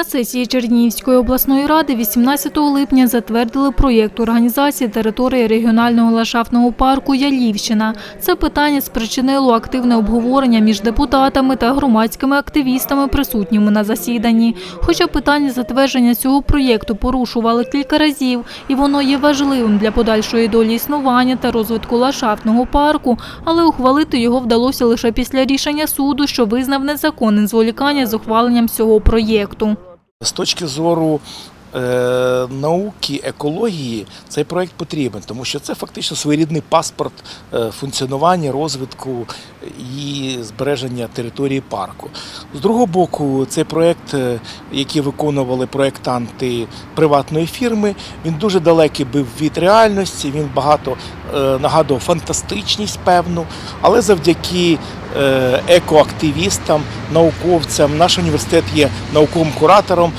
На сесії Чернігівської обласної ради 18 липня затвердили проєкт організації території регіонального ландшафтного парку Ялівщина. Це питання спричинило активне обговорення між депутатами та громадськими активістами, присутніми на засіданні. Хоча питання затвердження цього проєкту порушували кілька разів, і воно є важливим для подальшої долі існування та розвитку ландшафтного парку, але ухвалити його вдалося лише після рішення суду, що визнав незаконним зволікання з ухваленням цього проєкту. З точки зору науки, екології, цей проект потрібен, тому що це фактично своєрідний паспорт е, функціонування, розвитку і збереження території парку. З другого боку, цей проект, е, який виконували проєктанти приватної фірми, він дуже далекий був від реальності, він багато е, нагадував фантастичність певну, але завдяки е, екоактивістам, науковцям, наш університет є науковим куратором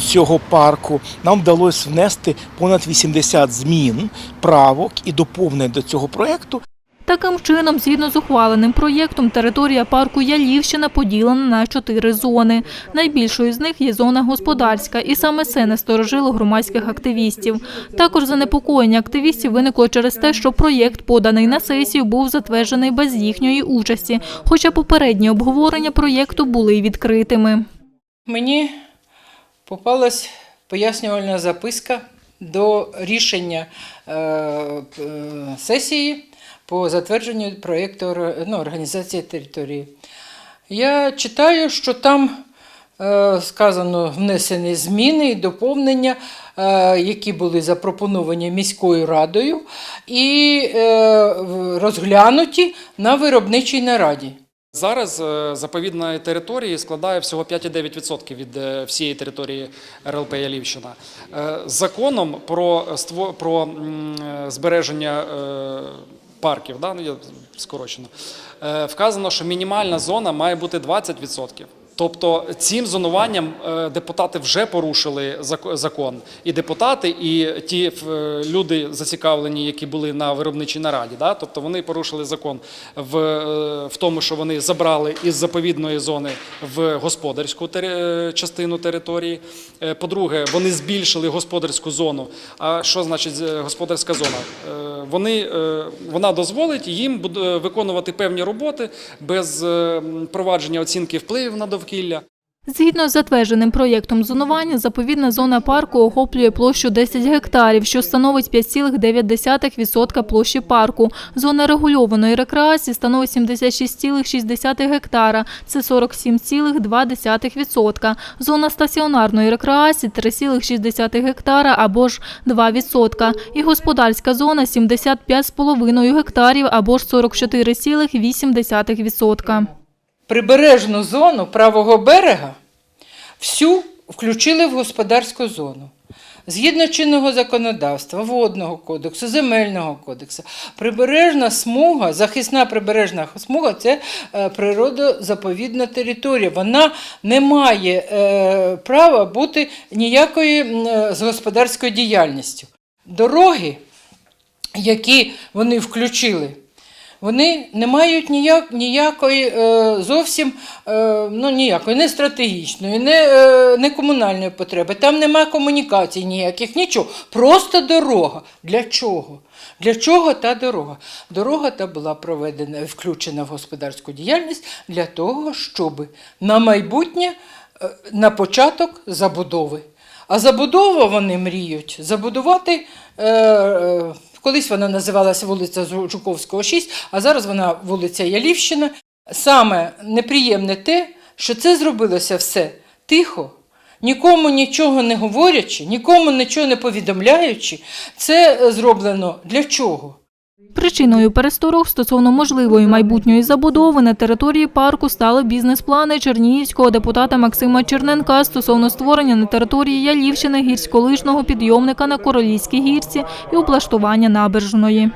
цього парку. Нам вдалося внести понад 80 змін, правок і доповнень до цього проекту. Таким чином, згідно з ухваленим проєктом, територія парку Ялівщина поділена на чотири зони. Найбільшою з них є зона господарська, і саме це насторожило громадських активістів. Також занепокоєння активістів виникло через те, що проєкт, поданий на сесію, був затверджений без їхньої участі, хоча попередні обговорення проєкту були й відкритими. Мені попалась пояснювальна записка до рішення е, е, сесії по затвердженню проєкту ну, організації території. Я читаю, що там е, сказано внесені зміни і доповнення, які були запропоновані міською радою і розглянуті на виробничій нараді. Зараз е, заповідної території складає всього 5,9% від е, всієї території РЛП Ялівщина. Е, Законом про, про збереження парків, да, ну, скорочено, вказано, що мінімальна зона має бути 20%. Тобто цим зонуванням е, депутати вже порушили зак- закон. І депутати, і ті е, люди зацікавлені, які були на виробничій нараді. Тобто вони порушили закон в, е, в тому, що вони забрали із заповідної зони в господарську частину території. По-друге, вони збільшили господарську зону. А що значить господарська зона? Вони, вона дозволить їм виконувати певні роботи без е, провадження оцінки впливів на довкілля. Згідно з затвердженим проєктом зонування, заповідна зона парку охоплює площу 10 гектарів, що становить 5,9% площі парку. Зона регульованої рекреації становить 76,6 гектара, це 47,2%. Зона стаціонарної рекреації 3,6 гектара або ж 2%. І господарська зона 75,5 гектарів або ж 44,8%. Прибережну зону правого берега всю включили в господарську зону. Згідно чинного законодавства, водного кодексу, земельного кодексу, прибережна смуга, захисна прибережна смуга це е, природозаповідна територія. Вона не має е, права бути ніякою е, з господарською діяльністю. Дороги, які вони включили, вони не мають ніяк, ніякої е, зовсім е, ну, ніякої, не стратегічної, не, е, не комунальної потреби. Там нема комунікацій ніяких, нічого. Просто дорога. Для чого? Для чого та дорога? Дорога та була проведена, включена в господарську діяльність для того, щоб на майбутнє, на початок забудови. А забудова вони мріють забудувати. Колись вона називалася вулиця Жуковського, 6, а зараз вона вулиця Ялівщина. Саме неприємне те, що це зробилося все тихо, нікому нічого не говорячи, нікому нічого не повідомляючи. Це е, зроблено для чого? Причиною пересторог стосовно можливої майбутньої забудови на території парку стали бізнес-плани чернігівського депутата Максима Черненка стосовно створення на території Ялівщини гірськолижного підйомника на Королівській гірці і облаштування набережної.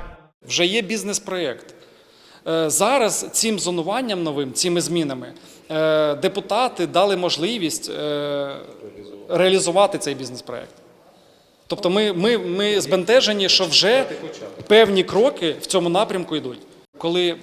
Вже є бізнес-проєкт. Е, Зараз цим зонуванням новим, цими змінами, е, депутати дали можливість е, реалізувати цей бізнес-проєкт. Тобто ми, ми, ми збентежені, що вже певні кроки в цьому напрямку йдуть. коли е,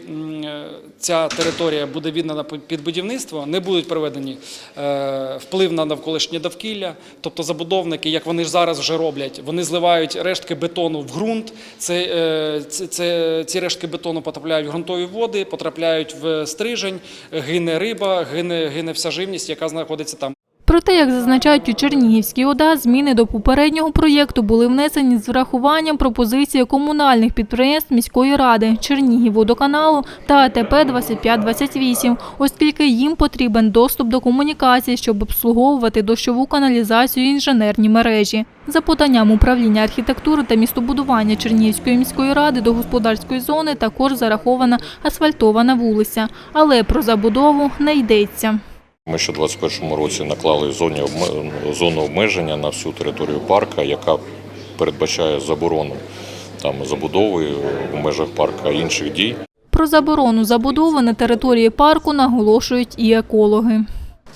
ця територія буде віддана під будівництво, не будуть проведені е, вплив на навколишнє довкілля. Тобто забудовники, як вони ж зараз вже роблять, вони зливають рештки бетону в ґрунт. Е, це, це, ці рештки бетону потрапляють в ґрунтові води, потрапляють в стрижень, гине риба, гине, гине вся живність, яка знаходиться там. Проте, як зазначають у Чернігівській ОДА, зміни до попереднього проєкту були внесені з врахуванням пропозиції комунальних підприємств міської ради Чернігівводоканалу та АТП 2528, оскільки їм потрібен доступ до комунікацій, щоб обслуговувати дощову каналізацію інженерні мережі. За поданням управління архітектури та містобудування Чернігівської міської ради до господарської зони також зарахована асфальтована вулиця, але про забудову не йдеться. Ми ще у 2021 році наклали зоні зону обмеження на всю територію парка, яка передбачає заборону там забудови в межах парка інших дій. Про заборону забудови на території парку наголошують і екологи.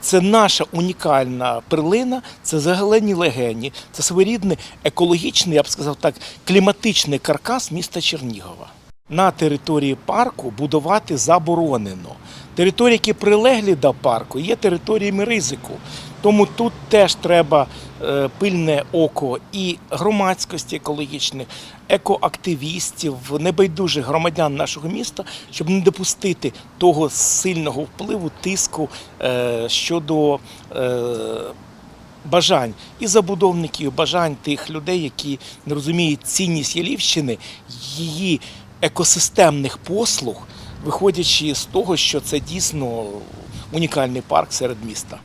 Це наша унікальна перлина, це загалені легені, це своєрідний екологічний, я б сказав так, кліматичний каркас міста Чернігова. На території парку будувати заборонено. Території, які прилеглі до парку, є територіями ризику. Тому тут теж треба е, пильне око і громадськості екологічних, екоактивістів, небайдужих громадян нашого міста, щоб не допустити того сильного впливу, тиску е, щодо е, бажань і забудовників, бажань тих людей, які не розуміють цінність Ялівщини, її екосистемних послуг, виходячи з того, що це дійсно унікальний парк серед міста.